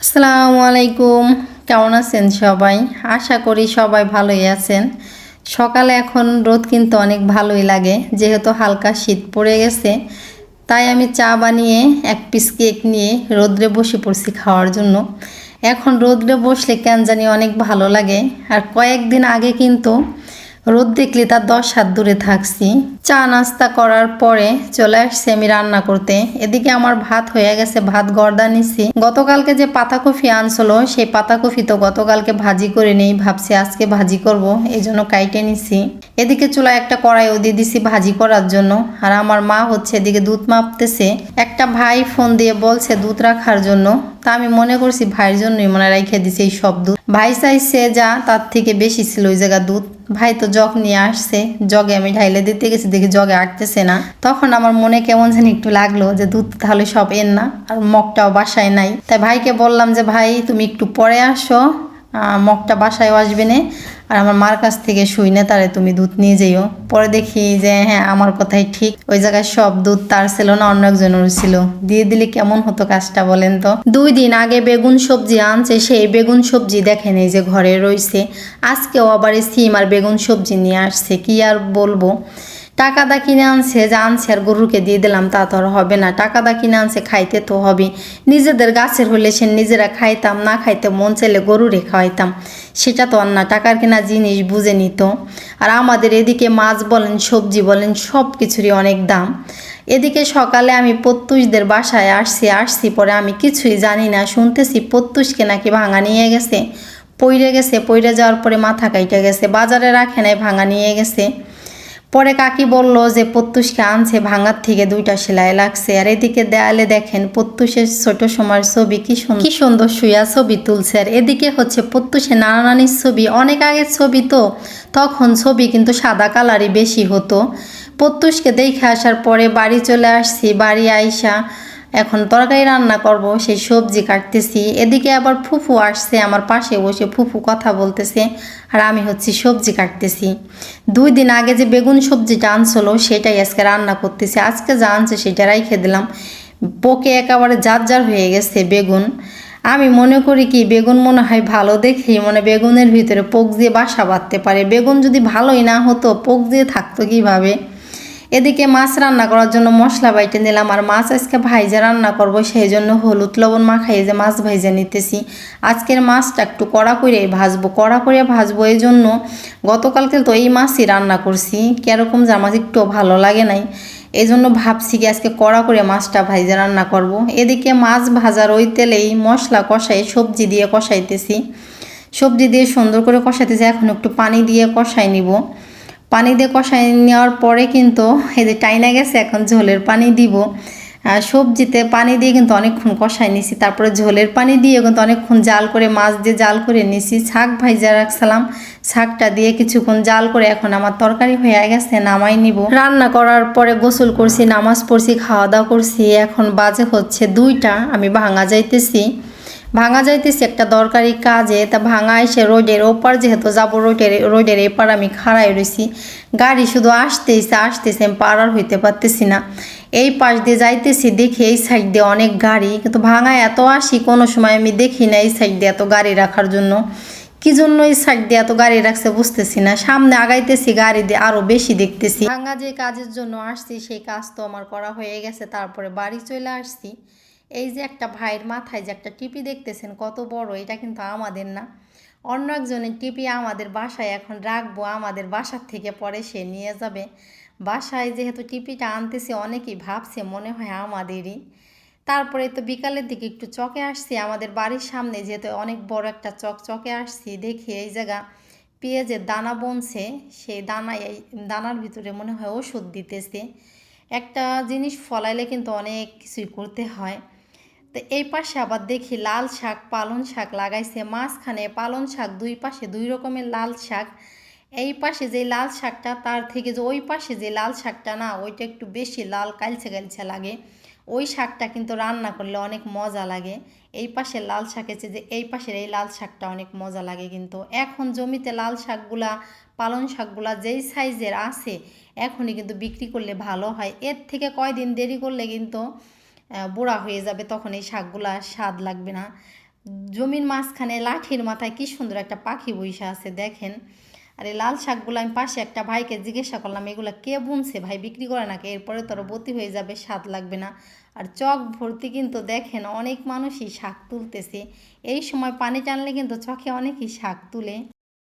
আসসালামু আলাইকুম। কেমন আছেন সবাই? আশা করি সবাই ভালোই আছেন। সকালে এখন রোদ কিন্তু অনেক ভালোই লাগে, যেহেতু হালকা শীত পড়ে গেছে। তাই আমি চা বানিয়ে এক পিস কেক নিয়ে রোদ্রে বসে পড়ছি খাওয়ার জন্য। এখন রোদ্রে বসলে কেন জানি অনেক ভালো লাগে। আর কয়েকদিন আগে কিন্তু রোদ দেখলে তার দশ হাত দূরে থাকছি। চা নাস্তা করার পরে চলে আসছি আমি রান্না করতে। এদিকে আমার ভাত হয়ে গেছে, ভাত গর্দা নিছি। গতকালকে যে পাতাকপি আনছিল, সেই পাতাকপি তো গতকালকে ভাজি করে নেই, ভাবছি আজকে ভাজি করব, এই জন্য কাইটে নিছি। এদিকে চুলা একটা কড়াইও দিয়ে দিছি ভাজি করার জন্য। আর আমার মা হচ্ছে এদিকে দুধ মাপতেছে। একটা ভাই ফোন দিয়ে বলছে দুধ রাখার জন্য। তা আমি মনে করছি ভাইয়ের জন্যই মনে রেখে দিছি এই সব দুধ। ভাই চাইছে যা, তার থেকে বেশি ছিল ওই জায়গা দুধ। ভাই তো জগ নিয়ে আসছে, জগে আমি ঢাইলে দিতে গেছি দেখি জগে আটতেছে না। তখন আমার মনে কেমন জানি একটু লাগল যে, দুধ তাহলে সব এন না, আর মগটাও বাসায় নাই। তাই ভাইকে বললাম যে, ভাই, তুমি একটু পরে আসো মগটা বাসায় আসবে না, আর আমার মার কাছ থেকে শুই না তারে তুমি দুধ নিয়ে যেও। পরে দেখি যে হ্যাঁ আমার কথাই ঠিক, ওই জায়গায় সব দুধ তার ছিল না, অন্য একজনের ছিল। দিয়ে দিলে কেমন হতো কাজটা বলেন তো? দুই দিন আগে বেগুন সবজি আনছে, সেই বেগুন সবজি দেখেন এই যে ঘরে রয়েছে আজকেও আবার সিম আর বেগুন সবজি নিয়ে আসছে, কি আর বলব? টাকা দা কিনে আনছে, যে আনছে আর গরুকে দিয়ে দিলাম, তা তো আর হবে না। টাকা দা কিনে আনছে, খাইতে তো হবে নিজেদের গাছের হলে সে নিজেরা খাইতাম, না খাইতে মন চাইলে গরুরে খাওয়াইতাম। সেটা তো আর না, টাকার কেনা জিনিস বুঝে নিত। আর আমাদের এদিকে মাছ বলেন, সবজি বলেন, সব কিছুরই অনেক দাম। এদিকে সকালে আমি প্রত্যুষদের বাসায় আসছি আসছি পরে আমি কিছুই জানি না, শুনতেছি প্রত্যুষকে নাকি ভাঙা নিয়ে গেছে। পইরে গেছে পইরে যাওয়ার পরে মাথা কাইটে গেছে, বাজারে রাখে নাই, ভাঙা নিয়ে গেছে। পরে কাকি বলল যে প্রত্যুষকে আনছে, ভাঙার থেকে দুইটা সেলাই লাগছে। আর এদিকে দেয়ালে দেখেন প্রত্যুষের ছোট সময়ের ছবি কি সুন্দর কি সুন্দর শুয়া ছবি তুলছে। আর এদিকে হচ্ছে প্রত্যুষে নানা নানির ছবি। অনেক আগের ছবি তো, তখন ছবি কিন্তু সাদা কালারই বেশি হতো। প্রত্যুষকে দেখে আসার পরে বাড়ি চলে আসছি। বাড়ি আইসা এখন তরকারি রান্না করব, সেই সবজি কাটতেছি। এদিকে আবার ফুফু আসছে, আমার পাশে বসে ফুফু কথা বলতেছে, আর আমি হচ্ছে সবজি কাটতেছি। দুই দিন আগে যে বেগুন সবজিটা আনছিল, সেটাই আজকে রান্না করতেছি। আজকে যা আনছে সেটা রাইখে দিলাম। পোকে একেবারে যার যার হয়ে গেছে বেগুন। আমি মনে করি কি, বেগুন মনে হয় ভালো দেখেই মানে বেগুনের ভিতরে পোক দিয়ে বাসা বাঁধতে পারে। বেগুন যদি ভালোই না হতো, পোক দিয়ে থাকতো কীভাবে? এদিকে মাছ রান্না করার জন্য মশলা বাইটে নিলাম আর মাছ আজকে ভাইজা রান্না করব সেই জন্য হলুদ লবণ মাখাইয়ে যে মাছ ভাইজা নিতেছি। আজকের মাছটা একটু কড়া করে ভাজবো, কড়া করে ভাজবো এই জন্য গতকালকে তো এই মাছই রান্না করছি, কীরকম যে আমার একটু ভালো লাগে নাই। এই জন্য ভাবছি কি আজকে কড়া করে মাছটা ভাইজা রান্না করব। এদিকে মাছ ভাজার ওই তেলেই মশলা কষাই সবজি দিয়ে কষাইতেছি। সবজি দিয়ে সুন্দর করে কষাইতেছি, এখন একটু পানি দিয়ে কষাই নিব। পানি দিয়ে কষাই নেওয়ার পরে কিন্তু এই যে টাইনা গেছে, এখন ঝোলের পানি দিব। সবজিতে পানি দিয়ে কিন্তু অনেকক্ষণ কষাই নিছি। তারপরে ঝোলের পানি দিয়ে কিন্তু অনেকক্ষণ জাল করে, মাছ দিয়ে জাল করে নিছি। শাক ভাইজা রাখছিলাম। শাকটা দিয়ে কিছুক্ষণ জাল করে এখন আমার তরকারি হয়ে গেছে, নামাই নিব। রান্না করার পরে গোসল করছি, নামাজ পড়ছি খাওয়া দাওয়া করছি। এখন বাজে হচ্ছে দুইটা, আমি ভাঙা যাইতেছি। ভাঙা যাইতেছি একটা দরকারি কাজে, তা ভাঙা এসে রোডের ওপার যেহেতু যাব, রোডের রোডের এপার আমি খাড়াই রয়েছি গাড়ি শুধু আসতেইছে আসতেছে আমি পার আর হইতে পারতেছি না। এই পাশ দিয়ে যাইতেছি, দেখি এই সাইড দিয়ে অনেক গাড়ি, কিন্তু ভাঙা এত আসি, কোনো সময় আমি দেখি না এই সাইড দিয়ে এত গাড়ি রাখার জন্য। কি জন্য এই সাইড দিয়ে এত গাড়ি রাখছে বুঝতেছি না। সামনে আগাইতেছি, গাড়ি দিয়ে আরও বেশি দেখতেছি। ভাঙা যে কাজের জন্য আসছি, সেই কাজ তো আমার করা হয়ে গেছে, তারপরে বাড়ি চলে আসছি। এই যে একটা ভাইয়ের মাথায় যে একটা টিপি দেখতেছেন, কত বড়, এটা কিন্তু আমাদের না। অন্য একজনের টিপি আমাদের বাসায় এখন রাখব, আমাদের বাসার থেকে পরে সে নিয়ে যাবে। বাসায় যেহেতু টিপিটা আনতেছে, অনেকেই ভাবছে মনে হয় আমাদেরই। তারপরে তো বিকালের দিকে একটু চকে আসছি, আমাদের বাড়ির সামনে যেহেতু অনেক বড় একটা চক চকে আসছি, দেখি এই জায়গা পেঁয়াজের দানা বনছে, সেই দানা এই দানার ভিতরে মনে হয় ওষুধ দিতেছে। একটা জিনিস ফলাইলে কিন্তু অনেক কিছুই করতে হয়। তো এই পাশে আবার দেখি লাল শাক পালন শাক লাগাইছে। মাঝখানে পালন শাক দুই পাশে দুই রকমের লাল শাক। এই পাশে যে লাল শাকটা, তার থেকে যে ওই পাশে যে লাল শাকটা না, ওইটা একটু বেশি লাল কালচে কালছে লাগে। ওই শাকটা কিন্তু রান্না করলে অনেক মজা লাগে। এই পাশে লাল শাকের চেয়ে যে এই পাশের এই লাল শাকটা অনেক মজা লাগে কিন্তু। এখন জমিতে লাল শাকগুলা পালন শাকগুলা যেই সাইজের আছে, এখনই কিন্তু বিক্রি করলে ভালো হয়। এর থেকে কয়দিন দেরি করলে কিন্তু বুড়া হয়ে যাবে, তখন এই শাকগুলা স্বাদ লাগবে না। জমির মাঝখানে লাঠির মাথায় কি সুন্দর একটা পাখি বইসা আছে, দেখেন। আর এই লাল শাকগুলো আমি পাশে একটা ভাইকে জিজ্ঞাসা করলাম, এগুলো কে বুনছে ভাই, বিক্রি করে নাকি? এরপরে তোর বতি হয়ে যাবে, স্বাদ লাগবে না। আর চক ভর্তি কিন্তু দেখেন, অনেক মানুষই শাক তুলতেছে। এই সময় পানি টানলে কিন্তু চকে অনেকই শাক তুলে।